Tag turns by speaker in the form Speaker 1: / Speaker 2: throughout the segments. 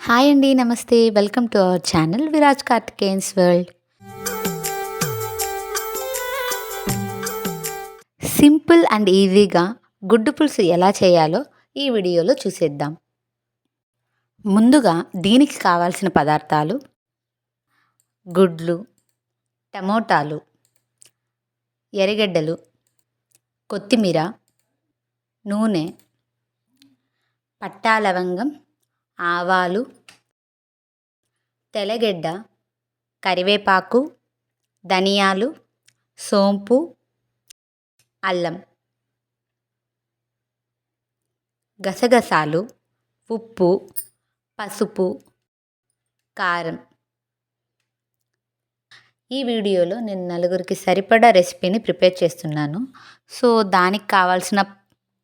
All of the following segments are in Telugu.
Speaker 1: హాయ్ అండి నమస్తే. Welcome to our channel Viraj Karthikeyan's world. Simple and ఈజీగా గుడ్డు పులుసు ఎలా చేయాలో ఈ వీడియోలో చూసేద్దాం. ముందుగా దీనికి కావాల్సిన పదార్థాలు గుడ్లు టమోటాలు ఎర్రగడ్డలు కొత్తిమీర నూనె పట్టా లవంగం ఆవాలు తెల్లగడ్డ కరివేపాకు ధనియాలు సోంపు అల్లం. గసగసాలు ఉప్పు పసుపు కారం. ఈ వీడియోలో నేను నలుగురికి సరిపడా రెసిపీని ప్రిపేర్ చేస్తున్నాను. సో దానికి కావాల్సిన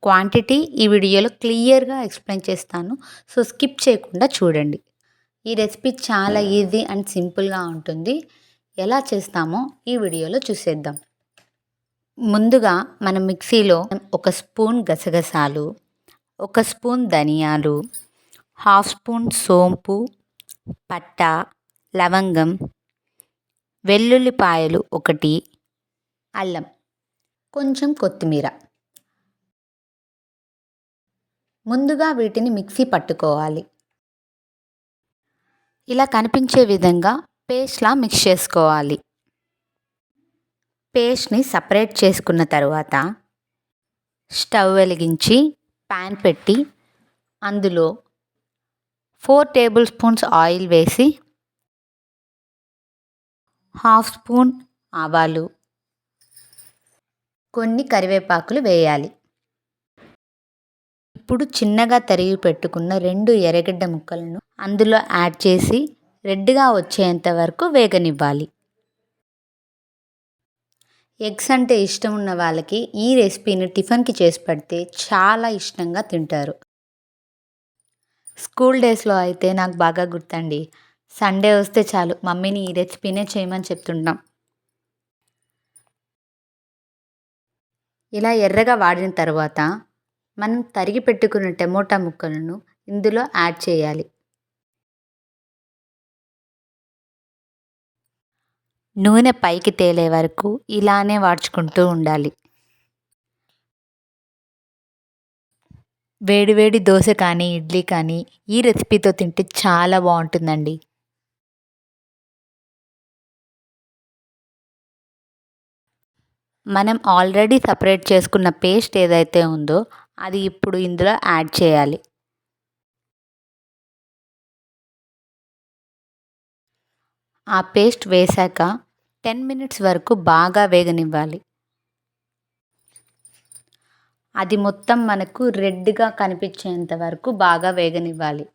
Speaker 1: క్వాంటిటీ ఈ వీడియోలో క్లియర్గా ఎక్స్ప్లెయిన్ చేస్తాను. సో స్కిప్ చేయకుండా చూడండి. ఈ రెసిపీ చాలా ఈజీ అండ్ సింపుల్గా ఉంటుంది. ఎలా చేస్తామో ఈ వీడియోలో చూసేద్దాం. ముందుగా మనం మిక్సీలో ఒక స్పూన్ గసగసాలు ఒక స్పూన్ ధనియాలు హాఫ్ స్పూన్ సోంపు పట్ట లవంగం వెల్లుల్లిపాయలు ఒకటి అల్లం కొంచెం కొత్తిమీర. ముందుగా వీటిని మిక్సీ పట్టుకోవాలి. ఇలా కనిపించే విధంగా పేస్ట్లా మిక్స్ చేసుకోవాలి. పేస్ట్ని సపరేట్ చేసుకున్న తర్వాత స్టవ్ వెలిగించి ప్యాన్ పెట్టి అందులో ఫోర్ టేబుల్ స్పూన్స్ ఆయిల్ వేసి హాఫ్ స్పూన్ ఆవాలు కొన్ని కరివేపాకులు వేయాలి. ఇప్పుడు చిన్నగా తరిగి పెట్టుకున్న రెండు ఎర్రగడ్డ ముక్కలను అందులో యాడ్ చేసి రెడ్గా వచ్చేంత వరకు వేగనివ్వాలి. ఎగ్స్ అంటే ఇష్టం ఉన్న వాళ్ళకి ఈ రెసిపీని టిఫిన్కి చేసి పెడితే చాలా ఇష్టంగా తింటారు. స్కూల్ డేస్లో అయితే నాకు బాగా గుర్తండి. సండే వస్తే చాలు మమ్మీని ఈ రెసిపీనే చేయమని చెప్తుంటాం. ఇలా ఎర్రగా వాడిన తర్వాత మనం తరిగి పెట్టుకున్న టమోటా ముక్కలను ఇందులో యాడ్ చేయాలి. నూనె పైకి తేలే వరకు ఇలానే వాడ్చుకుంటూ ఉండాలి. వేడివేడి దోశ కానీ ఇడ్లీ కానీ ఈ రెసిపీతో తింటే చాలా బాగుంటుందండి. మనం ఆల్రెడీ సపరేట్ చేసుకున్న పేస్ట్ ఏదైతే ఉందో అది ఇప్పుడు ఇందులో యాడ్ చేయాలి. ఆ పేస్ట్ వేశాక టెన్ మినిట్స్ వరకు బాగా వేగనివ్వాలి. అది మొత్తం మనకు రెడ్గా కనిపించేంత వరకు బాగా వేగనివ్వాలి.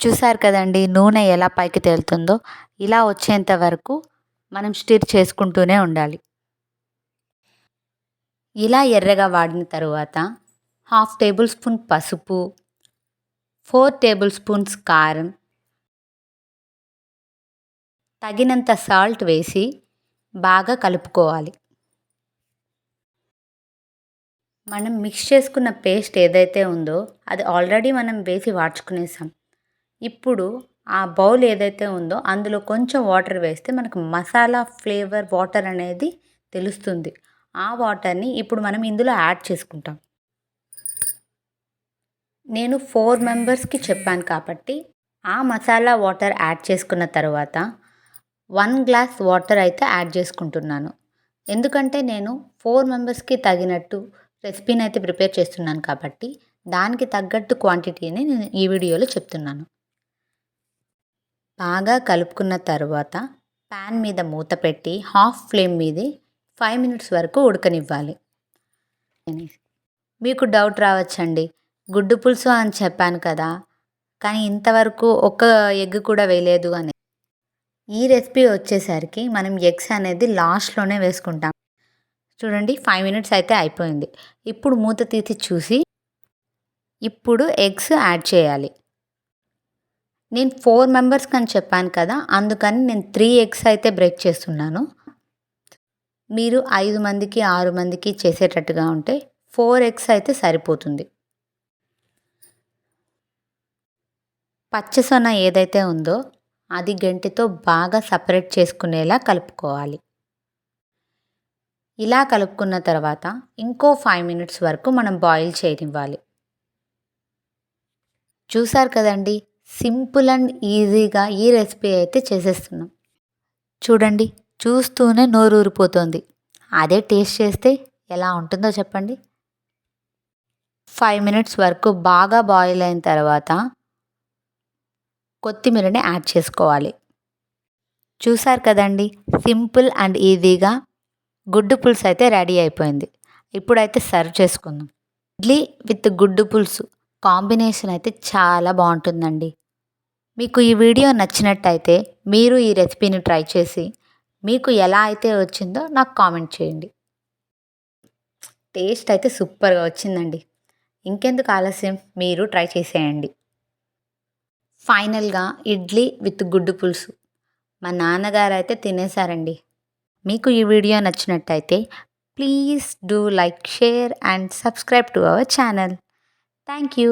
Speaker 1: చూసారు కదండి నూనె ఎలా పైకి తేలుతుందో? ఇలా వచ్చేంత వరకు మనం స్టిర్ చేసుకుంటూనే ఉండాలి. ఇలా ఎర్రగా వాడిన తరువాత హాఫ్ టేబుల్ స్పూన్ పసుపు ఫోర్ టేబుల్ స్పూన్స్ కారం తగినంత సాల్ట్ వేసి బాగా కలుపుకోవాలి. మనం మిక్స్ చేసుకున్న పేస్ట్ ఏదైతే ఉందో అది ఆల్రెడీ మనం వేసి వాడ్చుకునేసాం ఇప్పుడు ఆ బౌల్ ఏదైతే ఉందో అందులో కొంచెం వాటర్ వేస్తే మనకు మసాలా ఫ్లేవర్ వాటర్ అనేది తెలుస్తుంది. ఆ వాటర్ని ఇప్పుడు మనం ఇందులో యాడ్ చేసుకుంటాం. నేను ఫోర్ మెంబర్స్కి చెప్పాను కాబట్టి ఆ మసాలా వాటర్ యాడ్ చేసుకున్న తర్వాత వన్ గ్లాస్ వాటర్ అయితే యాడ్ చేసుకుంటున్నాను. ఎందుకంటే నేను ఫోర్ మెంబర్స్కి తగినట్టు రెసిపీని అయితే ప్రిపేర్ చేస్తున్నాను కాబట్టి దానికి తగ్గట్టు క్వాంటిటీని నేను ఈ వీడియోలో చెప్తున్నాను. బాగా కలుపుకున్న తర్వాత ప్యాన్ మీద మూత పెట్టి హాఫ్ ఫ్లేమ్ మీదే ఫైవ్ మినిట్స్ వరకు ఉడకనివ్వాలి. మీకు డౌట్ రావచ్చండి? గుడ్డు పులుసు అని చెప్పాను కదా కానీ ఇంతవరకు ఒక్క ఎగ్ కూడా వేయలేదు అని. ఈ రెసిపీ వచ్చేసరికి మనం ఎగ్స్ అనేది లాస్ట్లోనే వేసుకుంటాం. చూడండి ఫైవ్ మినిట్స్ అయితే అయిపోయింది. ఇప్పుడు మూత తీసి చూసి ఇప్పుడు ఎగ్స్ యాడ్ చేయాలి. నేను ఫోర్ మెంబర్స్కి అని చెప్పాను కదా అందుకని నేను త్రీ ఎగ్స్ అయితే బ్రేక్ చేస్తున్నాను. మీరు ఐదు మందికి ఆరు మందికి చేసేటట్టుగా ఉంటే ఫోర్ ఎగ్స్ అయితే సరిపోతుంది. పచ్చసొన ఏదైతే ఉందో అది గంటితో బాగా సపరేట్ చేసుకునేలా కలుపుకోవాలి. ఇలా కలుపుకున్న తర్వాత ఇంకో ఫైవ్ మినిట్స్ వరకు మనం బాయిల్ చేయనివ్వాలి. చూసారు కదండి సింపుల్ అండ్ ఈజీగా ఈ రెసిపీ అయితే చేసేస్తున్నాం. చూడండి చూస్తూనే నోరు ఊరిపోతుంది. అదే టేస్ట్ చేస్తే ఎలా ఉంటుందో చెప్పండి. ఫైవ్ మినిట్స్ వరకు బాగా బాయిల్ అయిన తర్వాత కొత్తిమీరని యాడ్ చేసుకోవాలి. చూసారు కదండి? సింపుల్ అండ్ ఈజీగా గుడ్డు పులుసు అయితే రెడీ అయిపోయింది. ఇప్పుడైతే సర్వ్ చేసుకుందాం. ఇడ్లీ విత్ గుడ్డు పులుసు కాంబినేషన్ అయితే చాలా బాగుంటుందండి. మీకు ఈ వీడియో నచ్చినట్టయితే మీరు ఈ రెసిపీని ట్రై చేసి మీకు ఎలా అయితే వచ్చిందో నాకు కామెంట్ చేయండి. టేస్ట్ అయితే సూపర్గా వచ్చిందండి. ఇంకెందుకు ఆలస్యం? మీరు ట్రై చేసేయండి. ఫైనల్గా ఇడ్లీ విత్ గుడ్డు పులుసు. మా నాన్నగారు అయితే తినేశారండి. మీకు ఈ వీడియో నచ్చినట్టయితే please do like share and subscribe to our channel. Thank you